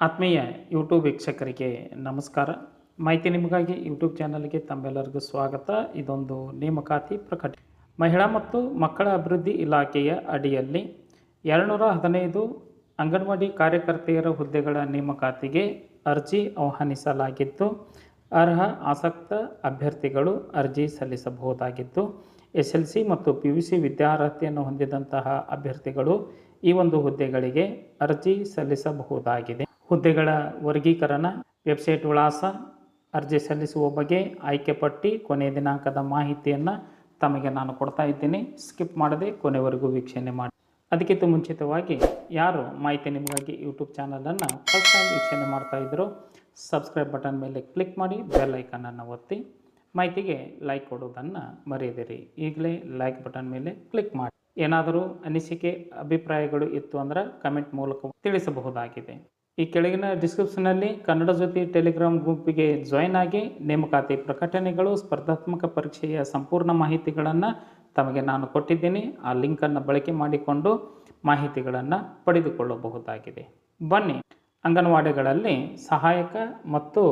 ಆತ್ಮೀಯ ಯೂಟ್ಯೂಬ್ ವೀಕ್ಷಕರಿಗೆ ನಮಸ್ಕಾರ. ಮಾಹಿತಿ ನಿಮಗಾಗಿ ಯೂಟ್ಯೂಬ್ ಚಾನಲ್ಗೆ ತಮ್ಮೆಲ್ಲರಿಗೂ ಸ್ವಾಗತ. ಇದೊಂದು ನೇಮಕಾತಿ ಪ್ರಕಟ ಮಹಿಳಾ ಮತ್ತು ಮಕ್ಕಳ ಅಭಿವೃದ್ಧಿ ಇಲಾಖೆಯ ಅಡಿಯಲ್ಲಿ ಎರಡುನೂರ ಹದಿನೈದು ಅಂಗನವಾಡಿ ಕಾರ್ಯಕರ್ತೆಯರ ಹುದ್ದೆಗಳ ನೇಮಕಾತಿಗೆ ಅರ್ಜಿ ಆಹ್ವಾನಿಸಲಾಗಿದ್ದು ಅರ್ಹ ಆಸಕ್ತ ಅಭ್ಯರ್ಥಿಗಳು ಅರ್ಜಿ ಸಲ್ಲಿಸಬಹುದಾಗಿದ್ದು ಎಸ್ ಎಲ್ ಸಿ ಮತ್ತು ಪಿ ಯು ಸಿ ವಿದ್ಯಾರ್ಹತೆಯನ್ನು ಹೊಂದಿದಂತಹ ಅಭ್ಯರ್ಥಿಗಳು ಈ ಒಂದು ಹುದ್ದೆಗಳಿಗೆ ಅರ್ಜಿ ಸಲ್ಲಿಸಬಹುದಾಗಿದೆ. ಹುದ್ದೆಗಳ ವರ್ಗೀಕರಣ, ವೆಬ್ಸೈಟ್ ವಿಳಾಸ, ಅರ್ಜಿ ಸಲ್ಲಿಸುವ ಬಗ್ಗೆ ಆಯ್ಕೆ ಪಟ್ಟಿ, ಕೊನೆಯ ದಿನಾಂಕದ ಮಾಹಿತಿಯನ್ನು ತಮಗೆ ನಾನು ಕೊಡ್ತಾ ಇದ್ದೀನಿ. ಸ್ಕಿಪ್ ಮಾಡದೆ ಕೊನೆವರೆಗೂ ವೀಕ್ಷಣೆ ಮಾಡಿ. ಅದಕ್ಕಿಂತ ಮುಂಚಿತವಾಗಿ ಯಾರು ಮಾಹಿತಿ ನಿಮಗಾಗಿ ಯೂಟ್ಯೂಬ್ ಚಾನಲನ್ನು ಫಸ್ಟ್ ಟೈಮ್ ವೀಕ್ಷಣೆ ಮಾಡ್ತಾ ಇದ್ದರು ಸಬ್ಸ್ಕ್ರೈಬ್ ಬಟನ್ ಮೇಲೆ ಕ್ಲಿಕ್ ಮಾಡಿ, ಬೆಲ್ ಐಕನನ್ನು ಒತ್ತಿ. ಮಾಹಿತಿಗೆ ಲೈಕ್ ಕೊಡೋದನ್ನು ಮರೆಯದಿರಿ. ಈಗಲೇ ಲೈಕ್ ಬಟನ್ ಮೇಲೆ ಕ್ಲಿಕ್ ಮಾಡಿ. ಏನಾದರೂ ಅನಿಸಿಕೆ, ಅಭಿಪ್ರಾಯಗಳು ಇತ್ತು ಅಂದ್ರೆ ಕಮೆಂಟ್ ಮೂಲಕ ತಿಳಿಸಬಹುದಾಗಿದೆ. ಈ ಕೆಳಗಿನ ಡಿಸ್ಕ್ರಿಪ್ಷನ್ನಲ್ಲಿ ಕನ್ನಡ ಜೊತೆ ಟೆಲಿಗ್ರಾಮ್ ಗುಂಪಿಗೆ ಜಾಯ್ನ್ ಆಗಿ ನೇಮಕಾತಿ ಪ್ರಕಟಣೆಗಳು, ಸ್ಪರ್ಧಾತ್ಮಕ ಪರೀಕ್ಷೆಯ ಸಂಪೂರ್ಣ ಮಾಹಿತಿಗಳನ್ನು ತಮಗೆ ನಾನು ಕೊಟ್ಟಿದ್ದೀನಿ. ಆ ಲಿಂಕನ್ನು ಬಳಕೆ ಮಾಡಿಕೊಂಡು ಮಾಹಿತಿಗಳನ್ನು ಪಡೆದುಕೊಳ್ಳಬಹುದಾಗಿದೆ. ಬನ್ನಿ, ಅಂಗನವಾಡಿಗಳಲ್ಲಿ ಸಹಾಯಕ ಮತ್ತು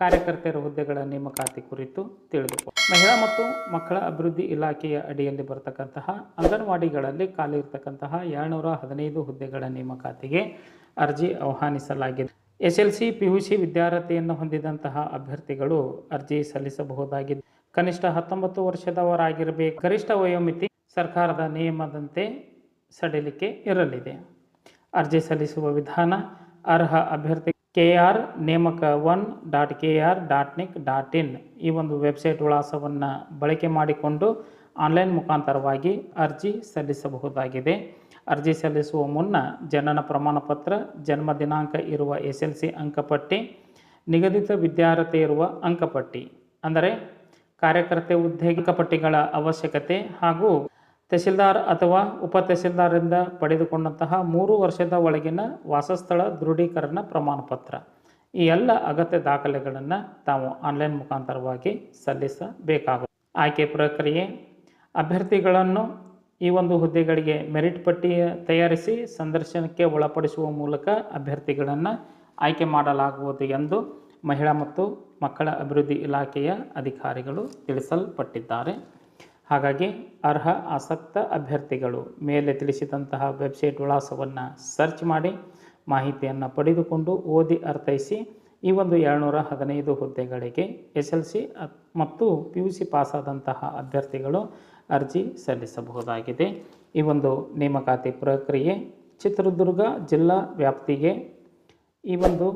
ಕಾರ್ಯಕರ್ತೆಯರ ಹುದ್ದೆಗಳ ನೇಮಕಾತಿ ಕುರಿತು ತಿಳಿದುಕೊ ಮಹಿಳಾ ಮತ್ತು ಮಕ್ಕಳ ಅಭಿವೃದ್ಧಿ ಇಲಾಖೆಯ ಅಡಿಯಲ್ಲಿ ಬರತಕ್ಕಂತಹ ಅಂಗನವಾಡಿಗಳಲ್ಲಿ ಖಾಲಿ ಇರತಕ್ಕಂತಹ ಏಳ್ನೂರ ಹದಿನೈದು ಹುದ್ದೆಗಳ ನೇಮಕಾತಿಗೆ ಅರ್ಜಿ ಆಹ್ವಾನಿಸಲಾಗಿದೆ. S L C P U C ವಿದ್ಯಾರ್ಹತೆಯನ್ನು ಹೊಂದಿದಂತಹ ಅಭ್ಯರ್ಥಿಗಳು ಅರ್ಜಿ ಸಲ್ಲಿಸಬಹುದಾಗಿದೆ. ಕನಿಷ್ಠ ಹತ್ತೊಂಬತ್ತು ವರ್ಷದವರಾಗಿರಬೇಕು. ಗರಿಷ್ಠ ವಯೋಮಿತಿ ಸರ್ಕಾರದ ನಿಯಮದಂತೆ ಸಡಿಲಿಕೆ ಇರಲಿದೆ. ಅರ್ಜಿ ಸಲ್ಲಿಸುವ ವಿಧಾನ ಅರ್ಹ ಅಭ್ಯರ್ಥಿ ಕೆ ಆರ್ ನೇಮಕ one dot K R dot nic dot in ಈ ಒಂದು ವೆಬ್ಸೈಟ್ ವಿಳಾಸವನ್ನು ಬಳಕೆ ಮಾಡಿಕೊಂಡು ಆನ್ಲೈನ್ ಮುಖಾಂತರವಾಗಿ ಅರ್ಜಿ ಸಲ್ಲಿಸಬಹುದಾಗಿದೆ. ಅರ್ಜಿ ಸಲ್ಲಿಸುವ ಮುನ್ನ ಜನನ ಪ್ರಮಾಣಪತ್ರ, ಜನ್ಮ ದಿನಾಂಕ ಇರುವ ಎಸ್ ಎಲ್ ಸಿ ಅಂಕಪಟ್ಟಿ, ನಿಗದಿತ ವಿದ್ಯಾರ್ಹತೆ ಇರುವ ಅಂಕಪಟ್ಟಿ, ಅಂದರೆ ಕಾರ್ಯಕರ್ತೆ ಉದ್ಯೋಗಿಕ ಪಟ್ಟಿಗಳ ಅವಶ್ಯಕತೆ ಹಾಗೂ ತಹಸೀಲ್ದಾರ್ ಅಥವಾ ಉಪ ತಹಸೀಲ್ದಾರಿಂದ ಪಡೆದುಕೊಂಡಂತಹ ಮೂರು ವರ್ಷದ ಒಳಗಿನ ವಾಸಸ್ಥಳ ದೃಢೀಕರಣ ಪ್ರಮಾಣ ಪತ್ರ ಈ ಎಲ್ಲ ಅಗತ್ಯ ದಾಖಲೆಗಳನ್ನು ತಾವು ಆನ್ಲೈನ್ ಮುಖಾಂತರವಾಗಿ ಸಲ್ಲಿಸಬೇಕಾಗುತ್ತೆ ಆಯ್ಕೆ ಪ್ರಕ್ರಿಯೆ. ಅಭ್ಯರ್ಥಿಗಳನ್ನು ಈ ಒಂದು ಹುದ್ದೆಗಳಿಗೆ ಮೆರಿಟ್ ಪಟ್ಟಿ ತಯಾರಿಸಿ ಸಂದರ್ಶನಕ್ಕೆ ಒಳಪಡಿಸುವ ಮೂಲಕ ಅಭ್ಯರ್ಥಿಗಳನ್ನು ಆಯ್ಕೆ ಮಾಡಲಾಗುವುದು ಎಂದು ಮಹಿಳಾ ಮತ್ತು ಮಕ್ಕಳ ಅಭಿವೃದ್ಧಿ ಇಲಾಖೆಯ ಅಧಿಕಾರಿಗಳು ತಿಳಿಸಲ್ಪಟ್ಟಿದ್ದಾರೆ. ಹಾಗಾಗಿ ಅರ್ಹ ಆಸಕ್ತ ಅಭ್ಯರ್ಥಿಗಳು ಮೇಲೆ ತಿಳಿಸಿದಂತಹ ವೆಬ್ಸೈಟ್ ವಿಳಾಸವನ್ನು ಸರ್ಚ್ ಮಾಡಿ ಮಾಹಿತಿಯನ್ನು ಪಡೆದುಕೊಂಡು ಓದಿ ಅರ್ಥೈಸಿ ಈ ಒಂದು ಏಳ್ನೂರ ಹದಿನೈದು ಹುದ್ದೆಗಳಿಗೆ ಎಸ್ ಎಲ್ ಸಿ ಮತ್ತು ಪಿ ಯು ಸಿ ಪಾಸಾದಂತಹ ಅಭ್ಯರ್ಥಿಗಳು ಅರ್ಜಿ ಸಲ್ಲಿಸಬಹುದಾಗಿದೆ. ಈ ಒಂದು ನೇಮಕಾತಿ ಪ್ರಕ್ರಿಯೆ ಚಿತ್ರದುರ್ಗ ಜಿಲ್ಲಾ ವ್ಯಾಪ್ತಿಗೆ ಈ ಒಂದು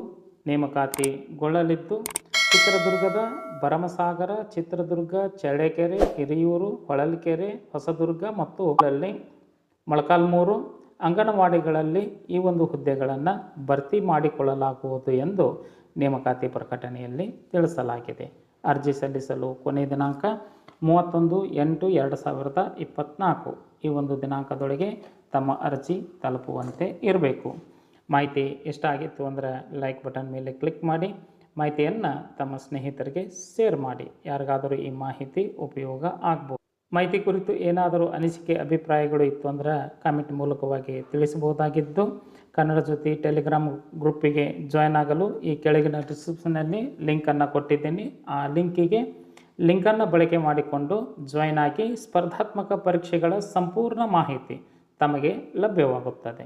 ನೇಮಕಾತಿಗೊಳ್ಳಲಿದ್ದು ಚಿತ್ರದುರ್ಗದ ಭರಮಸಾಗರ, ಚಿತ್ರದುರ್ಗ, ಚಳ್ಳಕೆರೆ, ಹಿರಿಯೂರು, ಹೊಳಲ್ಕೆರೆ, ಹೊಸದುರ್ಗ ಮತ್ತು ಅಲ್ಲಿ ಮೊಳಕಾಲ್ಮೂರು ಅಂಗನವಾಡಿಗಳಲ್ಲಿ ಈ ಒಂದು ಹುದ್ದೆಗಳನ್ನು ಭರ್ತಿ ಮಾಡಿಕೊಳ್ಳಲಾಗುವುದು ಎಂದು ನೇಮಕಾತಿ ಪ್ರಕಟಣೆಯಲ್ಲಿ ತಿಳಿಸಲಾಗಿದೆ. ಅರ್ಜಿ ಸಲ್ಲಿಸಲು ಕೊನೆಯ ದಿನಾಂಕ ಮೂವತ್ತೊಂದು ಎಂಟು ಎರಡು ಸಾವಿರದ ಇಪ್ಪತ್ತ್ನಾಲ್ಕು ಈ ಒಂದು ದಿನಾಂಕದೊಳಗೆ ತಮ್ಮ ಅರ್ಜಿ ತಲುಪುವಂತೆ ಇರಬೇಕು. ಮಾಹಿತಿ ಇಷ್ಟ ಆಗಿತ್ತು ಅಂದರೆ ಲೈಕ್ ಬಟನ್ ಮೇಲೆ ಕ್ಲಿಕ್ ಮಾಡಿ. ಮಾಹಿತಿಯನ್ನು ತಮ್ಮ ಸ್ನೇಹಿತರಿಗೆ ಶೇರ್ ಮಾಡಿ. ಯಾರಿಗಾದರೂ ಈ ಮಾಹಿತಿ ಉಪಯೋಗ ಆಗ್ಬೋದು. ಮಾಹಿತಿ ಕುರಿತು ಏನಾದರೂ ಅನಿಸಿಕೆ, ಅಭಿಪ್ರಾಯಗಳು ಇತ್ತು ಅಂದರೆ ಕಾಮೆಂಟ್ ಮೂಲಕವಾಗಿ ತಿಳಿಸಬಹುದಾಗಿದ್ದು, ಕನ್ನಡ ಜೊತೆ ಟೆಲಿಗ್ರಾಮ್ ಗ್ರೂಪಿಗೆ ಜಾಯ್ನ್ ಆಗಲು ಈ ಕೆಳಗಿನ ಡಿಸ್ಕ್ರಿಪ್ಷನಲ್ಲಿ ಲಿಂಕನ್ನು ಕೊಟ್ಟಿದ್ದೀನಿ. ಆ ಲಿಂಕಿಗೆ ಲಿಂಕನ್ನು ಬಳಕೆ ಮಾಡಿಕೊಂಡು ಜಾಯ್ನ್ ಆಗಿ ಸ್ಪರ್ಧಾತ್ಮಕ ಪರೀಕ್ಷೆಗಳ ಸಂಪೂರ್ಣ ಮಾಹಿತಿ ತಮಗೆ ಲಭ್ಯವಾಗುತ್ತದೆ.